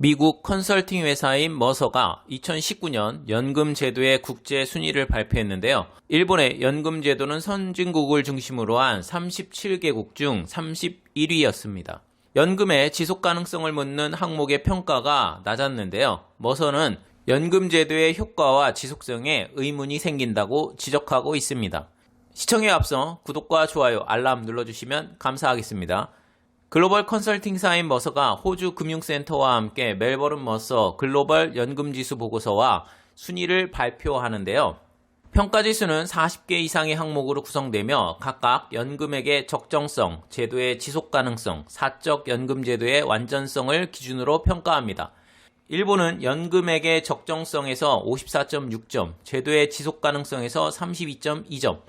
미국 컨설팅 회사인 머서가 2019년 연금 제도의 국제 순위를 발표했는데요. 일본의 연금 제도는 선진국을 중심으로 한 37개국 중 31위였습니다. 연금의 지속 가능성을 묻는 항목의 평가가 낮았는데요. 머서는 연금 제도의 효과와 지속성에 의문이 생긴다고 지적하고 있습니다. 시청에 앞서 구독과 좋아요, 알람 눌러주시면 감사하겠습니다. 글로벌 컨설팅사인 머서가 호주 금융센터와 함께 멜버른 머서 글로벌 연금지수 보고서와 순위를 발표하는데요. 평가지수는 40개 이상의 항목으로 구성되며 각각 연금액의 적정성, 제도의 지속 가능성, 사적 연금 제도의 완전성을 기준으로 평가합니다. 일본은 연금액의 적정성에서 54.6점, 제도의 지속 가능성에서 32.2점,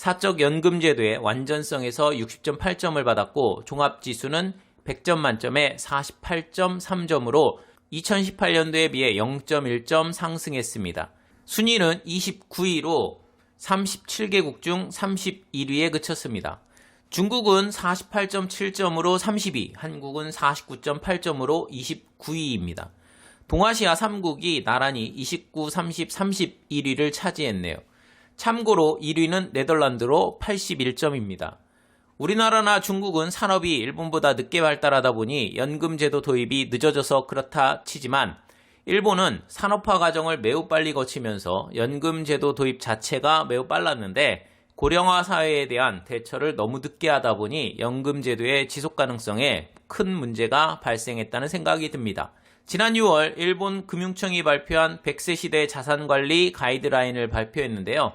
사적 연금 제도의 완전성에서 60.8점을 받았고 종합 지수는 100점 만점에 48.3점으로 2018년도에 비해 0.1점 상승했습니다. 순위는 29위로 37개국 중 31위에 그쳤습니다. 중국은 48.7점으로 30위, 한국은 49.8점으로 29위입니다. 동아시아 3국이 나란히 29, 30, 31위를 차지했네요. 참고로 1위는 네덜란드로 81점입니다. 우리나라나 중국은 산업이 일본보다 늦게 발달하다 보니 연금제도 도입이 늦어져서 그렇다 치지만 일본은 산업화 과정을 매우 빨리 거치면서 연금제도 도입 자체가 매우 빨랐는데 고령화 사회에 대한 대처를 너무 늦게 하다 보니 연금제도의 지속 가능성에 큰 문제가 발생했다는 생각이 듭니다. 지난 6월 일본 금융청이 발표한 100세 시대 자산관리 가이드라인을 발표했는데요.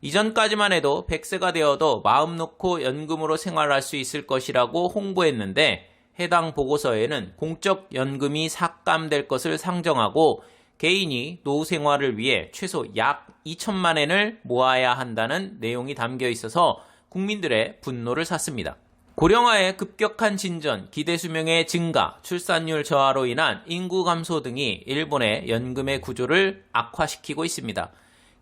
이전까지만 해도 100세가 되어도 마음 놓고 연금으로 생활할 수 있을 것이라고 홍보했는데 해당 보고서에는 공적 연금이 삭감될 것을 상정하고 개인이 노후 생활을 위해 최소 약 2천만 엔을 모아야 한다는 내용이 담겨 있어서 국민들의 분노를 샀습니다. 고령화의 급격한 진전, 기대 수명의 증가, 출산율 저하로 인한 인구 감소 등이 일본의 연금의 구조를 악화시키고 있습니다.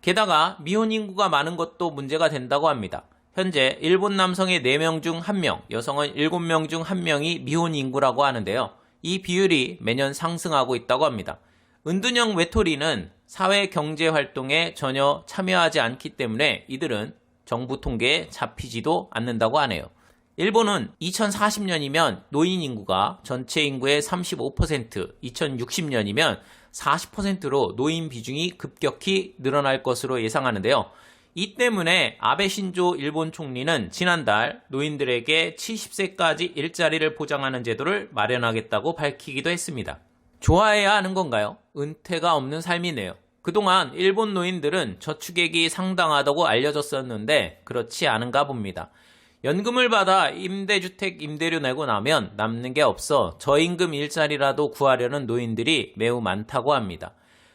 게다가 미혼 인구가 많은 것도 문제가 된다고 합니다. 현재 일본 남성의 4명 중 1명, 여성은 7명 중 1명이 미혼 인구라고 하는데요. 이 비율이 매년 상승하고 있다고 합니다. 은둔형 외톨이는 사회 경제 활동에 전혀 참여하지 않기 때문에 이들은 정부 통계에 잡히지도 않는다고 하네요. 일본은 2040년이면 노인 인구가 전체 인구의 35%, 2060년이면 40%로 노인 비중이 급격히 늘어날 것으로 예상하는데요. 이 때문에 아베 신조 일본 총리는 지난달 노인들에게 70세까지 일자리를 보장하는 제도를 마련하겠다고 밝히기도 했습니다. 좋아해야 하는 건가요? 은퇴가 없는 삶이네요. 그동안 일본 노인들은 저축액이 상당하다고 알려졌었는데 그렇지 않은가 봅니다. 연금을 받아 임대주택 임대료 내고 나면 남는 게 없어 저임금 일자리라도 구하려는 노인들이 매우 많다고 합니다.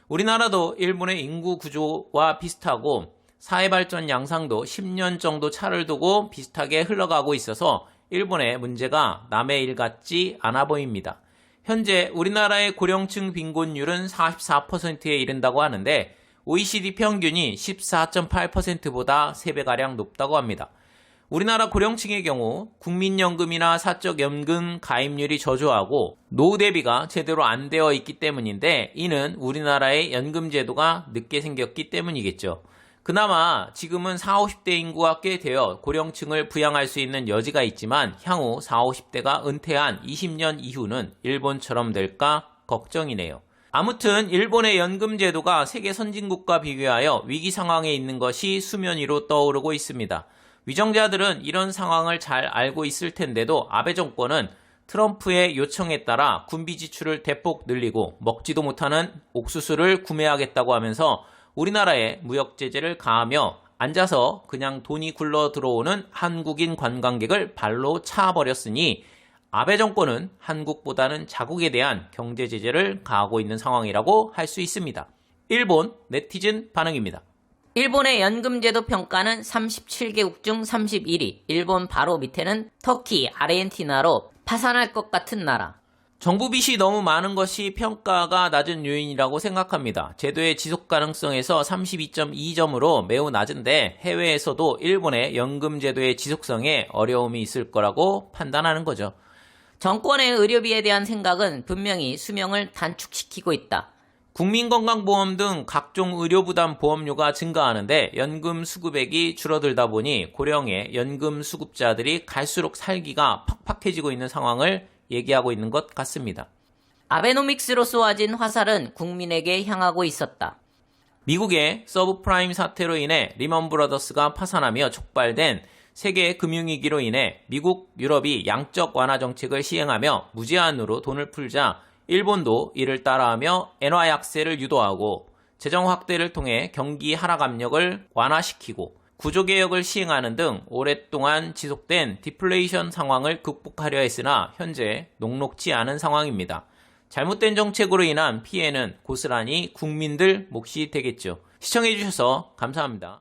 우리나라도 일본의 인구 구조와 비슷하고 사회발전 양상도 10년 정도 차를 두고 비슷하게 흘러가고 있어서 일본의 문제가 남의 일 같지 않아 보입니다. 현재 우리나라의 고령층 빈곤율은 44%에 이른다고 하는데 OECD 평균이 14.8%보다 3배가량 높다고 합니다. 우리나라 고령층의 경우 국민연금이나 사적연금 가입률이 저조하고 노후 대비가 제대로 안 되어 있기 때문인데 이는 우리나라의 연금 제도가 늦게 생겼기 때문이겠죠. 그나마 지금은 40, 50대 인구가 꽤 되어 고령층을 부양할 수 있는 여지가 있지만 향후 40, 50대가 은퇴한 20년 이후는 일본처럼 될까 걱정이네요. 아무튼 일본의 연금 제도가 세계 선진국과 비교하여 위기 상황에 있는 것이 수면 위로 떠오르고 있습니다. 위정자들은 이런 상황을 잘 알고 있을 텐데도 아베 정권은 트럼프의 요청에 따라 군비 지출을 대폭 늘리고 먹지도 못하는 옥수수를 구매하겠다고 하면서 우리나라에 무역 제재를 가하며 앉아서 그냥 돈이 굴러 들어오는 한국인 관광객을 발로 차버렸으니 아베 정권은 한국보다는 자국에 대한 경제 제재를 가하고 있는 상황이라고 할 수 있습니다. 일본 네티즌 반응입니다. 일본의 연금제도 평가는 37개국 중 31위, 일본 바로 밑에는 터키, 아르헨티나로 파산할 것 같은 나라. 정부 빚이 너무 많은 것이 평가가 낮은 요인이라고 생각합니다. 제도의 지속 가능성에서 32.2점으로 매우 낮은데 해외에서도 일본의 연금 제도의 지속성에 어려움이 있을 거라고 판단하는 거죠. 정권의 의료비에 대한 생각은 분명히 수명을 단축시키고 있다. 국민건강보험 등 각종 의료부담 보험료가 증가하는데 연금 수급액이 줄어들다 보니 고령의 연금 수급자들이 갈수록 살기가 팍팍해지고 있는 상황을 얘기하고 있는 것 같습니다. 아베노믹스로 쏘아진 화살은 국민에게 향하고 있었다. 미국의 서브프라임 사태로 인해 리먼 브라더스가 파산하며 촉발된 세계 금융위기로 인해 미국, 유럽이 양적 완화 정책을 시행하며 무제한으로 돈을 풀자 일본도 이를 따라하며 엔화 약세를 유도하고 재정 확대를 통해 경기 하락 압력을 완화시키고 구조 개혁을 시행하는 등 오랫동안 지속된 디플레이션 상황을 극복하려 했으나 현재 녹록지 않은 상황입니다. 잘못된 정책으로 인한 피해는 고스란히 국민들 몫이 되겠죠. 시청해주셔서 감사합니다.